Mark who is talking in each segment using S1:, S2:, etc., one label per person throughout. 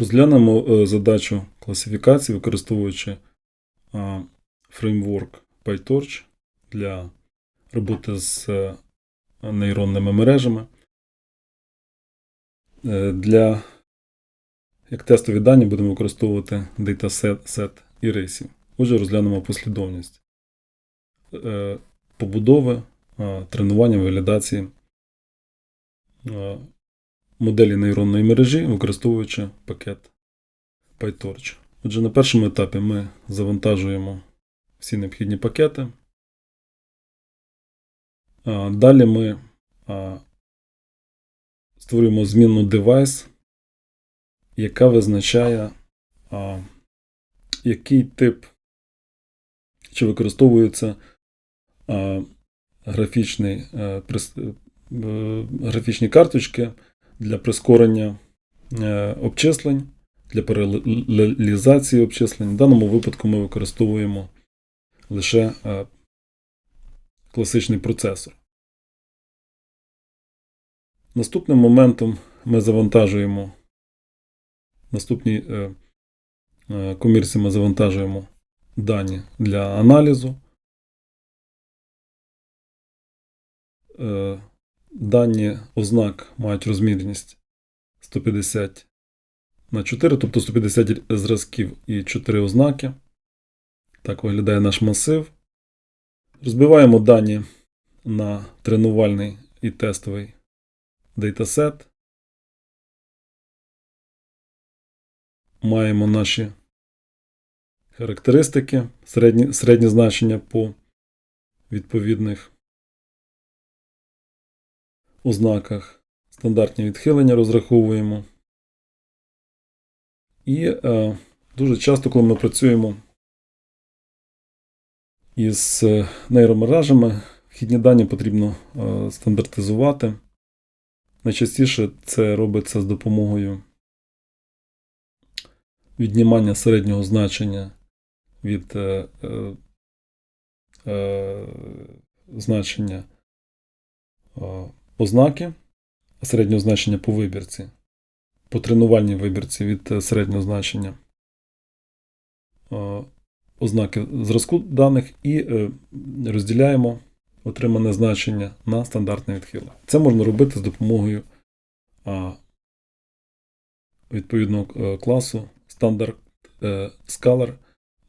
S1: Розглянемо е, задачу класифікації, використовуючи фреймворк PyTorch для роботи з е, нейронними мережами. Е, Для як тестові дані будемо використовувати set і рейсів. Отже, розглянемо послідовність побудови, тренування, валідації моделі нейронної мережі, використовуючи пакет PyTorch. Отже, на першому етапі ми завантажуємо всі необхідні пакети. Далі ми створюємо змінну девайс, яка визначає, який тип чи використовується графічний, е, е, графічні карточки для прискорення е, обчислень, для паралелізації обчислень. В даному випадку ми використовуємо лише е, класичний процесор. Наступним моментом ми завантажуємо наступній е, е, комірці ми завантажуємо дані для аналізу. Дані ознак мають розмірність 150 на 4, тобто 150 зразків і 4 ознаки. Так виглядає наш масив. Розбиваємо дані на тренувальний і тестовий дейтасет. Маємо наші характеристики, середні, середні значення по відповідних ознаках. Стандартні відхилення розраховуємо. І е, дуже часто, коли ми працюємо із е, нейромережами, вхідні дані потрібно е, стандартизувати. Найчастіше це робиться з допомогою віднімання середнього значення від е, е, е, значення е, ознаки, середнього значення по вибірці, по тренувальній вибірці від е, середнього значення е, ознаки зразку даних і е, розділяємо отримане значення на стандартне відхилення. Це можна робити з допомогою відповідного класу Standard Scalar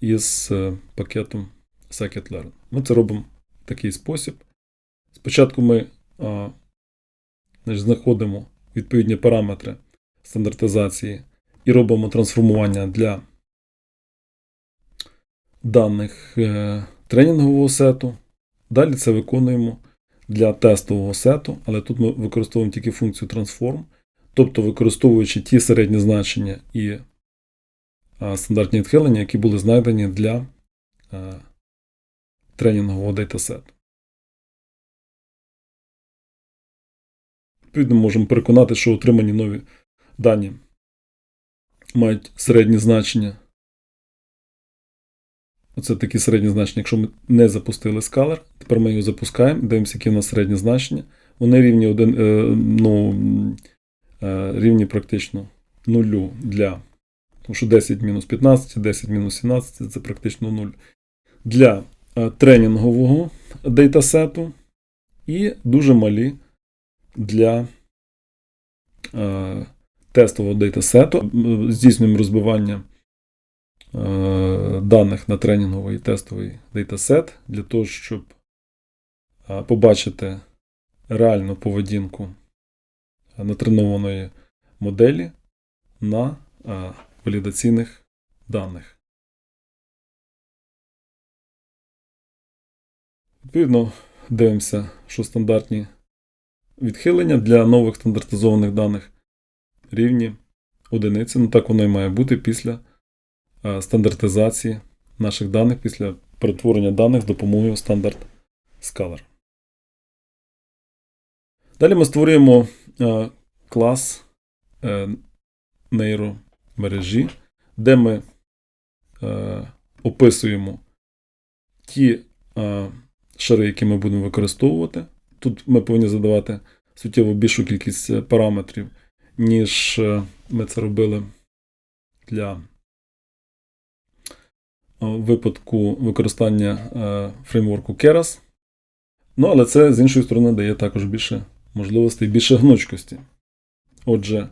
S1: із пакетом Scikit-Learn. Ми це робимо в такий спосіб. Спочатку ми значить, знаходимо відповідні параметри стандартизації і робимо трансформування для даних е, тренінгового сету. Далі це виконуємо для тестового сету, але тут ми використовуємо тільки функцію transform, тобто використовуючи ті середні значення і стандартні відхилення, які були знайдені для тренінгового дейтасету. Відповідно, можемо переконати, що отримані нові дані мають середні значення. Оце такі середні значення. Якщо ми не запустили скалер, тепер ми його запускаємо, дивимося, які в нас середні значення. Вони рівні один, е, ну, е, рівні практично нулю для. Тому що 10 мінус 15, 10 мінус 17 це практично 0. Для е, тренінгового дейтасету і дуже малі для е, тестового дейтасету. Здійснюємо розбивання е, даних на тренінговий і тестовий дейтасет для того, щоб е, побачити реальну поведінку натренованої моделі на валідаційних даних. Відповідно, дивимося, що стандартні відхилення для нових стандартизованих даних рівні одиниці. Ну так воно і має бути після е, стандартизації наших даних, після перетворення даних з допомогою стандарт Scalar. Далі ми створюємо е, клас е, нейромережі, де ми описуємо ті шари, які ми будемо використовувати. Тут ми повинні задавати суттєво більшу кількість е, параметрів, ніж е, ми це робили для випадку використання е, фреймворку Keras. Ну, але це з іншої сторони дає також більше можливостей, більше гнучкості. Отже,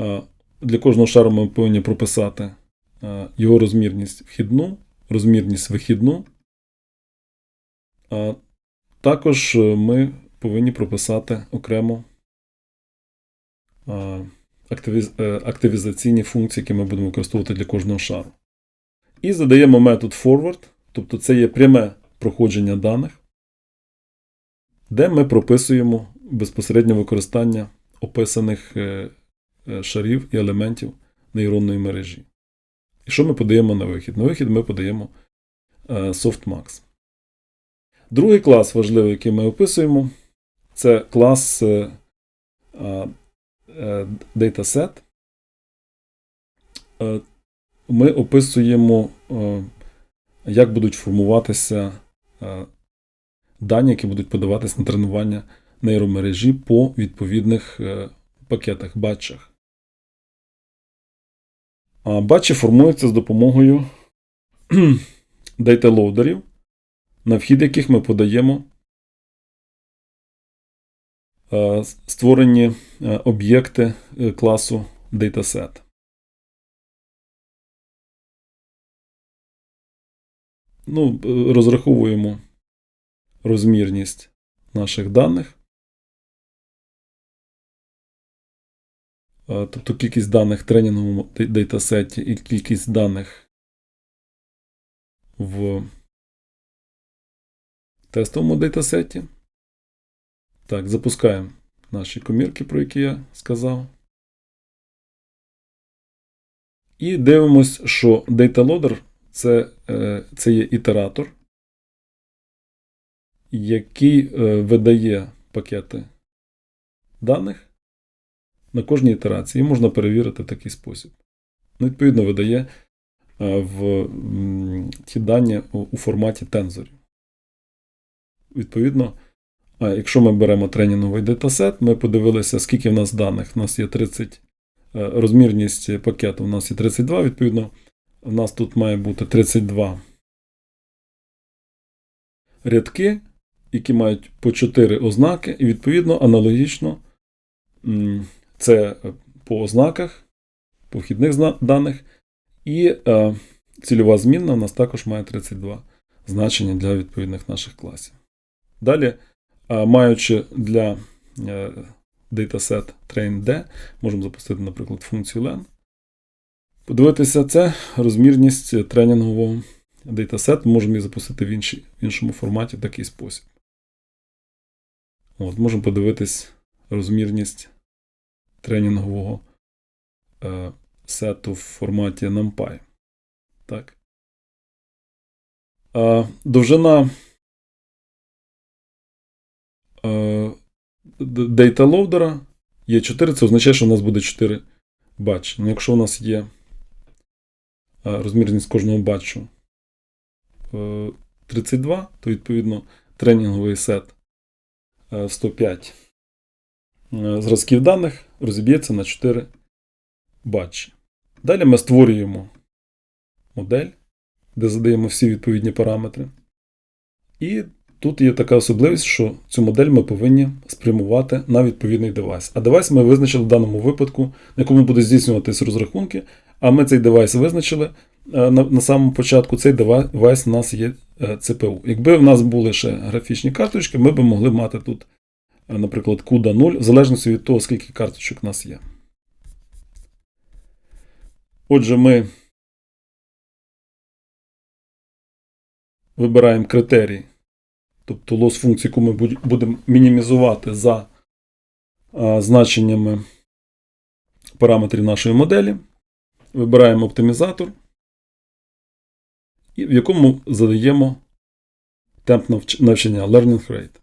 S1: е, для кожного шару ми повинні прописати е, його розмірність вхідну, розмірність вихідну. Також ми повинні прописати окремо активізаційні функції, які ми будемо використовувати для кожного шару. І задаємо метод forward, тобто це є пряме проходження даних, де ми прописуємо безпосередньо використання описаних е, е, шарів і елементів нейронної мережі. І що ми подаємо на вихід? На вихід ми подаємо е, softmax. Другий клас важливий, який ми описуємо, це клас dataset ми описуємо, е, як будуть формуватися е, дані, які будуть подаватися на тренування нейромережі по відповідних е, пакетах, батчах. Батчі формуються з допомогою дейталоудерів, на вхід яких ми подаємо створені об'єкти класу Dataset. ну, розраховуємо розмірність наших даних. Тобто кількість даних в тренінговому дейтасеті і кількість даних в тестовому дейтасеті. Так, запускаємо наші комірки, про які я сказав. І дивимось, що DataLoader це, е, це є ітератор, який е, видає пакети даних на кожній ітерації. Можна перевірити в такий спосіб. Ну, Відповідно, видає е, в ті дані у форматі тензорів. Відповідно, а якщо ми беремо тренінговий датасет, ми подивилися, скільки в нас даних. У нас є 30 розмірність пакету, у нас є 32, відповідно. У нас тут має бути 32 рядки, які мають по 4 ознаки, і, відповідно, аналогічно це по ознаках, по вхідних даних. І е, цільова змінна у нас також має 32 значення для відповідних наших класів. Далі, е, маючи для е, dataset train можемо запустити, наприклад, функцію len. Подивитися це розмірність тренінгового дейтасету, можемо її запустити в, іншій, в іншому форматі в такий спосіб. От, Можемо подивитись розмірність тренінгового е, сету в форматі NumPy. Так. Е, довжина дейталоудера є 4, це означає, що у нас буде 4 бачення. Ну, якщо у нас є розмірність кожного батчу 32, е, то відповідно тренінговий сет 105 е, е, зразків даних розіб'ється на 4 батчі. Далі ми створюємо модель, де задаємо всі відповідні параметри. І тут є така особливість, що цю модель ми повинні спрямувати на відповідний девайс. А девайс ми визначили в даному випадку, на якому буде здійснюватись розрахунки а ми цей девайс визначили е, на на самому початку. Цей девайс у нас є CPU. Е, Якби в нас були ще графічні карточки, ми б могли мати тут, е, наприклад, CUDA 0, в залежності від того, скільки карточок у нас є. Отже, ми вибираємо критерії, тобто лос функцію, яку ми будемо мінімізувати за значеннями параметрів нашої моделі. Вибираємо оптимізатор, в якому задаємо темп навчання Learning Rate.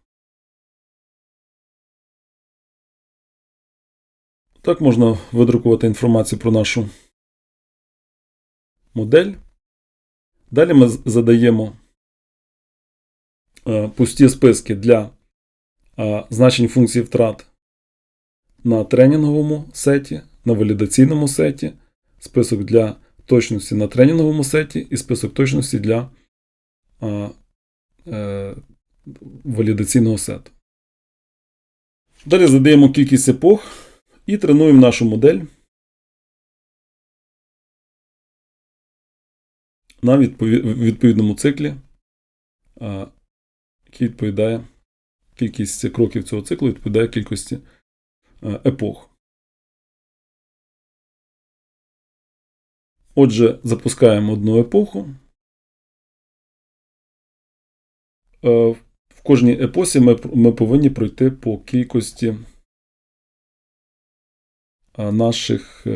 S1: Так можна видрукувати інформацію про нашу модель. Далі ми задаємо пусті списки для е, значень функцій втрат на тренінговому сеті, на валідаційному сеті список для точності на тренінговому сеті і список точності для е, валідаційного сету. Далі задаємо кількість епох і тренуємо нашу модель на відповідному циклі, який відповідає кількість кроків цього циклу відповідає кількості е, епох. Отже, запускаємо одну епоху. Е, В кожній епосі ми, повинні пройти по кількості е, наших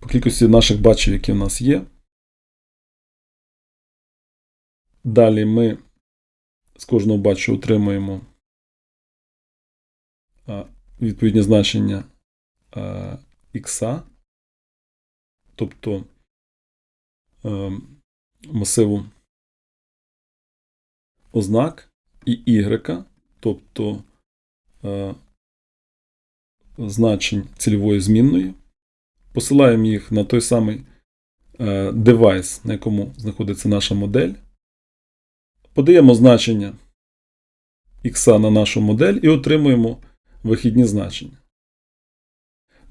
S1: по кількості наших бачів, які в нас є. Далі ми з кожного бачу отримуємо а, відповідні значення ікса, тобто е, масиву ознак, і y, тобто е, значень цільової змінної. Посилаємо їх на той самий е, девайс, на якому знаходиться наша модель. Подаємо значення х на нашу модель і отримуємо вихідні значення.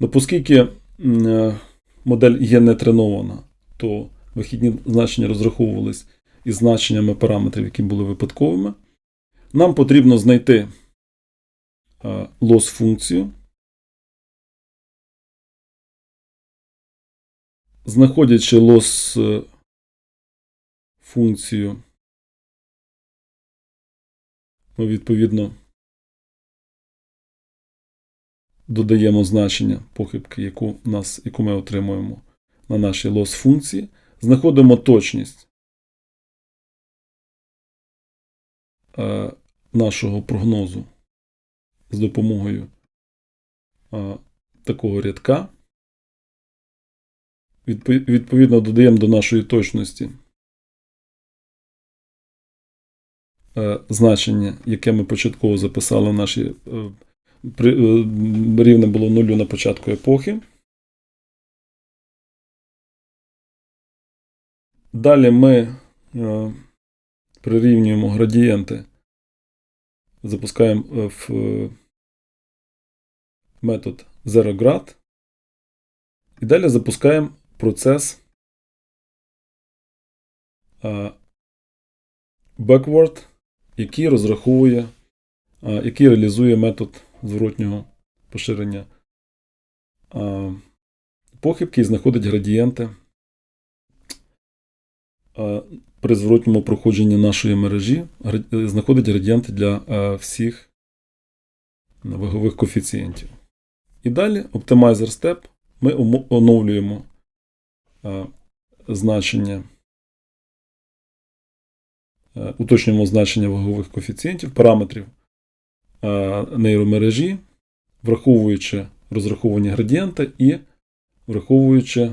S1: Ну, оскільки е, модель є не тренована, то вихідні значення розраховувались із значеннями параметрів, які були випадковими. Нам потрібно знайти е, лос функцію. Знаходячи лос е, функцію, відповідно додаємо значення похибки, яку, нас, яку ми отримуємо на нашій лос функції. Знаходимо точність е, нашого прогнозу з допомогою е, такого рядка. Відповідно, додаємо до нашої точності значення, яке ми початково записали в наші е, е, рівне було нулю на початку епохи. Далі ми е, прирівнюємо градієнти, запускаємо е, в е, метод ZeroGrad. І далі запускаємо процес е, backward, який розраховує, який реалізує метод зворотнього поширення похибки і знаходить градієнти при зворотньому проходженні нашої мережі, знаходить градієнти для всіх вагових коефіцієнтів. І далі Optimizer Step ми оновлюємо значення, уточнюємо значення вагових коефіцієнтів, параметрів е, нейромережі, враховуючи розраховані градієнти і враховуючи е,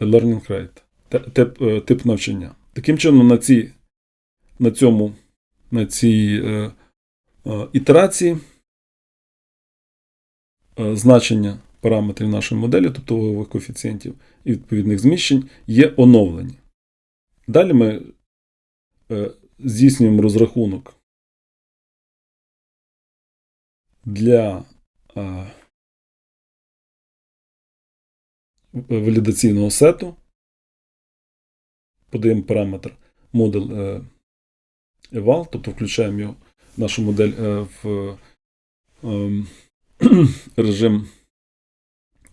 S1: learning rate, тип, е, тип навчання. Таким чином, на, цій, на цьому на цій е, е, ітерації е, значення параметрів нашої моделі, тобто вагових коефіцієнтів і відповідних зміщень, є оновлені. Далі ми е, здійснюємо розрахунок для е, валідаційного сету. Подаємо параметр модуль е, eval, тобто включаємо його, нашу модель е, в ем, режим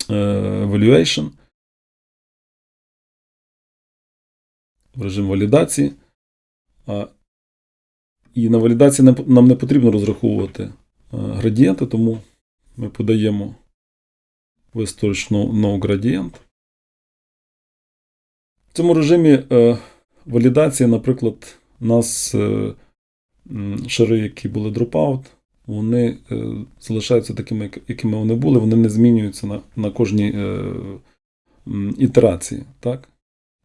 S1: evaluation, в режим валідації. І на валідації нам не потрібно розраховувати е, градієнти, тому ми подаємо в storage no, no. В цьому режимі е, валідації, наприклад, у нас е, шари, які були dropout, вони залишаються такими, якими вони були, вони не змінюються на, кожній ітерації. Так?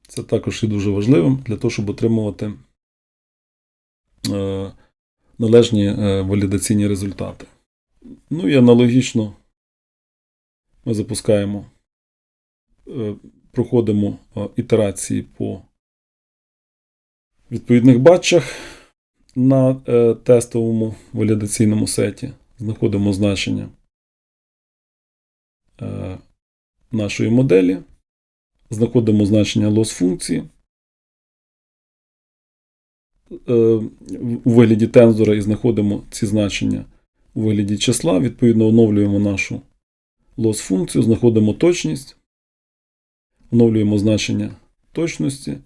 S1: Це також є дуже важливим для того, щоб отримувати належні е, валідаційні результати. Ну і аналогічно ми запускаємо, е, проходимо е, ітерації по відповідних батчах на е, тестовому валідаційному сеті. Знаходимо значення е, нашої моделі, знаходимо значення loss функції е, у вигляді тензора і знаходимо ці значення у вигляді числа. Відповідно, оновлюємо нашу loss функцію, знаходимо точність, оновлюємо значення точності.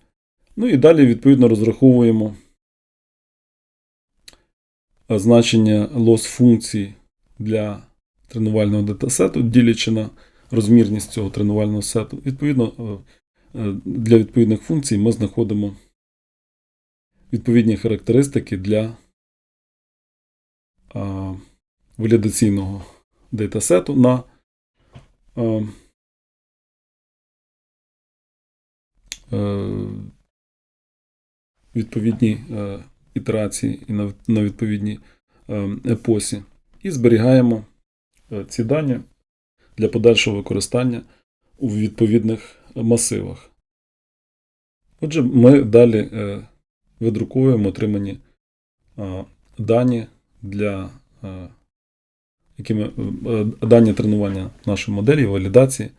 S1: Ну і далі, відповідно, розраховуємо е, значення loss функцій для тренувального датасету, ділячи на розмірність цього тренувального сету. Відповідно, е, е, для відповідних функцій ми знаходимо відповідні характеристики для а, валідаційного датасету на а, е, відповідній е, ітерації і на, на відповідній е, епосі. І зберігаємо ці дані для подальшого використання у відповідних масивах. Отже, ми далі е, видруковуємо отримані е, дані для е, якими, е, дані тренування нашої моделі, валідації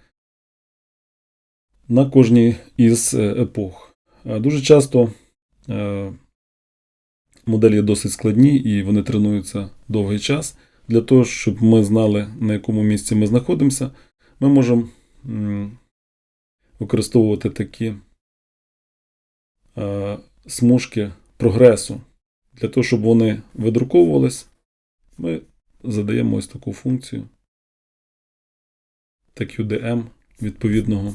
S1: на кожній із е, епох. Е, Дуже часто е, моделі досить складні і вони тренуються довгий час. Для того, щоб ми знали, на якому місці ми знаходимося, ми можемо використовувати такі е, смужки прогресу. Для того, щоб вони видруковувались, ми задаємо ось таку функцію TQDM відповідного,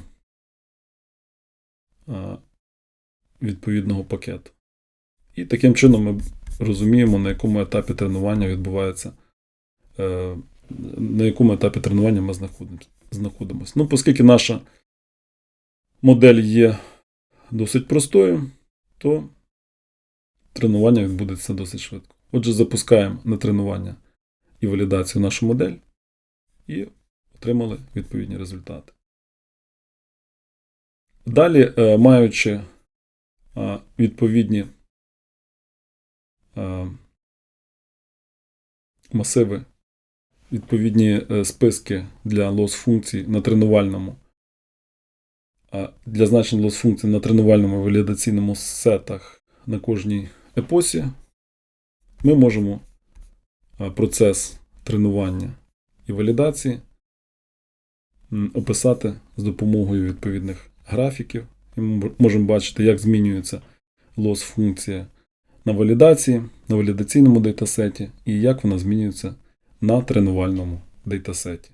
S1: е, відповідного пакету. І таким чином ми розуміємо, на якому етапі тренування відбувається, е, на якому етапі тренування ми знаходимося. Ну, оскільки наша модель є досить простою, то тренування відбудеться досить швидко. Отже, запускаємо на тренування і валідацію нашу модель і отримали відповідні результати. Далі, е, маючи е, відповідні е, масиви, відповідні списки для лос функцій на тренувальному, для значень лос функцій на тренувальному валідаційному сетах на кожній епосі, ми можемо процес тренування і валідації описати з допомогою відповідних графіків. І ми можемо бачити, як змінюється лос функція на валідації, на валідаційному дейтасеті і як вона змінюється на тренувальному дейтасеті.